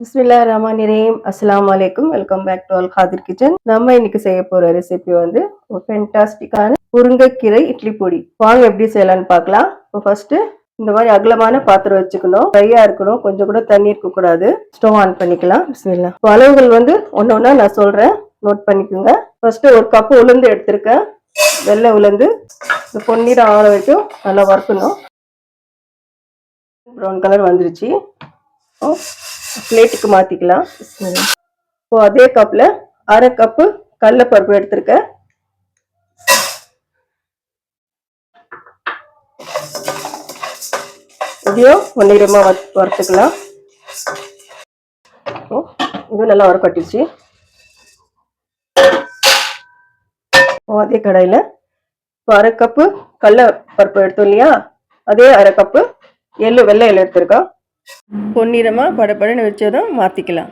பிஸ்மில்லா ரஹ்மான் ரஹீம் அஸ்ஸலாமு அலைக்கும். Welcome back to Al Qadir kitchen நம்ம இன்னைக்கு செய்ய போற ரெசிபி வந்து ஒரு ஃபென்டாஸ்டிக்கான முருங்கைக்கீரை இட்லி பொடி. வாங்க எப்படி செய்யலாம்னு பார்க்கலாம். இப்போ ஃபர்ஸ்ட் இந்த மாதிரி அகலமான பாத்திரம் வச்சுக்கணும். ட்ரையா இருக்கணும். கொஞ்சம் கூட தண்ணி இருக்க கூடாது. ஸ்டவ் ஆன் பண்ணிக்கலாம். பிஸ்மில்லா இப்போ அளவுகள் வந்து ஒன்று ஒன்றா நான் சொல்றேன். நோட் பண்ணிக்கோங்க. ஃபர்ஸ்ட் ஒரு கப்பு உளுந்து எடுத்திருக்கேன். வெள்ளை உளுந்து. இந்த பொன்னிறம் ஆற வரைக்கும் நல்லா வறுக்கணும். ப்ரௌன் கலர் வந்துருச்சு. பிளேட்டுக்கு மாற்றிக்கலாம் இப்போ அதே கப்பில் அரை கப்பு கடலப்பருப்பு எடுத்திருக்கேன். இதையும் பொன்னிறமாக வறு வறுத்துக்கலாம். ஓ இதுவும் நல்லா வறுக்கட்டிச்சு அதே கடையில் இப்போ அரை கப்பு கடல பருப்பு எடுத்தோம் இல்லையா? அதே அரை கப்பு எள்ளு வெள்ளை எள்ளு எடுத்திருக்கோம். பொன்னிறமாக படப்படன்னு வச்சதும் மாற்றிக்கலாம்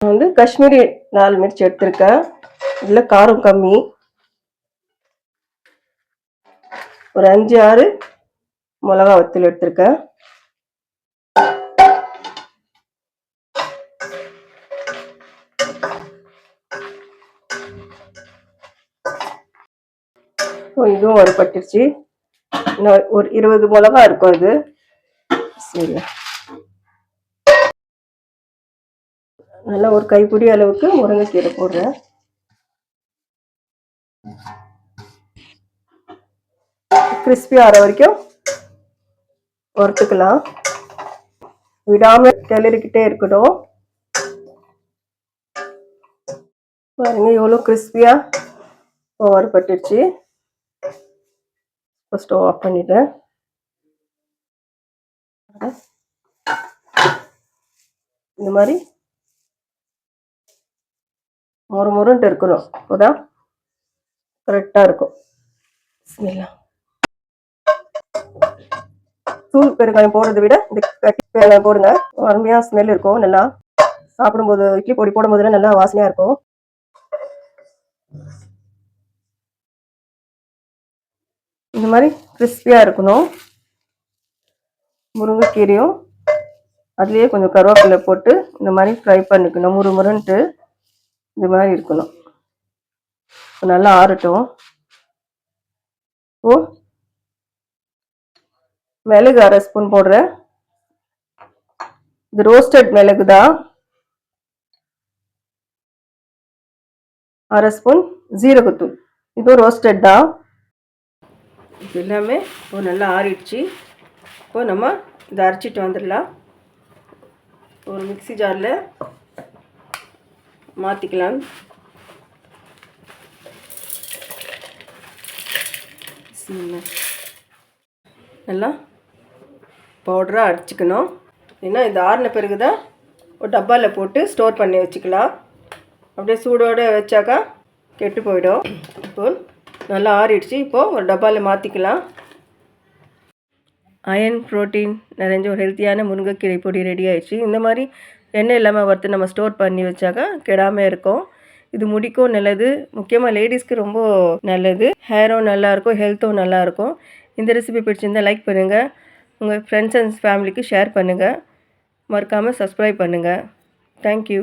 வந்து காஷ்மீரி நாலு மிர்ச்சி எடுத்திருக்கேன். இதில் காரம் கம்மி. ஒரு அஞ்சு ஆறு மிளகா வத்தல் எடுத்திருக்கேன். இதுவும் வறுபட்டுருச்சு இன்னும் ஒரு இருபது மிளகா இருக்கும் இது. சரி நல்லா ஒரு கைப்பிடி அளவுக்கு முருங்கைக்கீரை போடுறேன். கிறிஸ்பி ஆற வரைக்கும் வறுத்துக்கலாம். விடாம கிளறிக்கிட்டே இருக்கணும் பாருங்க எவ்வளோ கிறிஸ்பியா வறுபட்டுருச்சு ஸ்டவ் ஆஃப் பண்ணிட்டேன். இந்த மாதிரி மொறு மொறுன்ட்டு இருக்கணும். அப்போதான் கரெக்டாக இருக்கும். தூள் பெருங்காயம் போடுறதை விட இந்த கட்டி பெருங்காயம் போடுங்க. அருமையாக ஸ்மெல் இருக்கும். நல்லா சாப்பிடும்போது இட்லி பொடி போடும்போது நல்லா வாசனையாக இருக்கும். இந்த மாதிரி கிறிஸ்பியாக இருக்கணும். முருங்கைக்கீரையும் அதுலேயே கொஞ்சம் கருவேப்பிலை போட்டு இந்த மாதிரி ஃப்ரை பண்ணிக்கணும். முறு முருன்ட்டு இந்த மாதிரி இருக்கணும். நல்லா ஆறட்டும். ஓ மிளகு அரை ஸ்பூன் போடுறேன். இது ரோஸ்டட் மிளகு தான் அரை ஸ்பூன் ஜீரகத்தூள். இதுவும் ரோஸ்டட் தான் இது எல்லாமே இப்போ நல்லா ஆறிடுச்சு. இப்போ நம்ம இதை அரைச்சிட்டு வந்துடலாம். ஒரு மிக்சி ஜாரில் மாற்றிக்கலாம் நல்லா பவுடராக அடிச்சுக்கணும் ஏன்னா இந்த ஆறின பிறகு தான் ஒரு டப்பாவில் போட்டு ஸ்டோர் பண்ணி வச்சுக்கலாம். அப்படியே சூடோடு வச்சாக்கா கெட்டு போயிடும். இப்போ நல்லா ஆறிடுச்சு. இப்போது ஒரு டப்பாவில் மாற்றிக்கலாம் அயன் ப்ரோட்டீன் நிறைஞ்ச ஒரு ஹெல்த்தியான முருங்கைக்கீரை பொடி ரெடி ஆயிடுச்சு. இந்த மாதிரி எண்ணெய் இல்லாமல் வறுத்து நம்ம ஸ்டோர் பண்ணி வச்சாக்கா கெடாமல் இருக்கும். இது முடிக்கும் நல்லது. முக்கியமாக லேடிஸ்க்கு ரொம்ப நல்லது. ஹேரும் நல்லாயிருக்கும் ஹெல்த்தும் நல்லாயிருக்கும் இந்த ரெசிபி பிடிச்சிருந்தால் லைக் பண்ணுங்கள் உங்கள் ஃப்ரெண்ட்ஸ் அண்ட் ஃபேமிலிக்கு ஷேர் பண்ணுங்கள் மறக்காமல் சப்ஸ்கிரைப் பண்ணுங்கள் தேங்க்யூ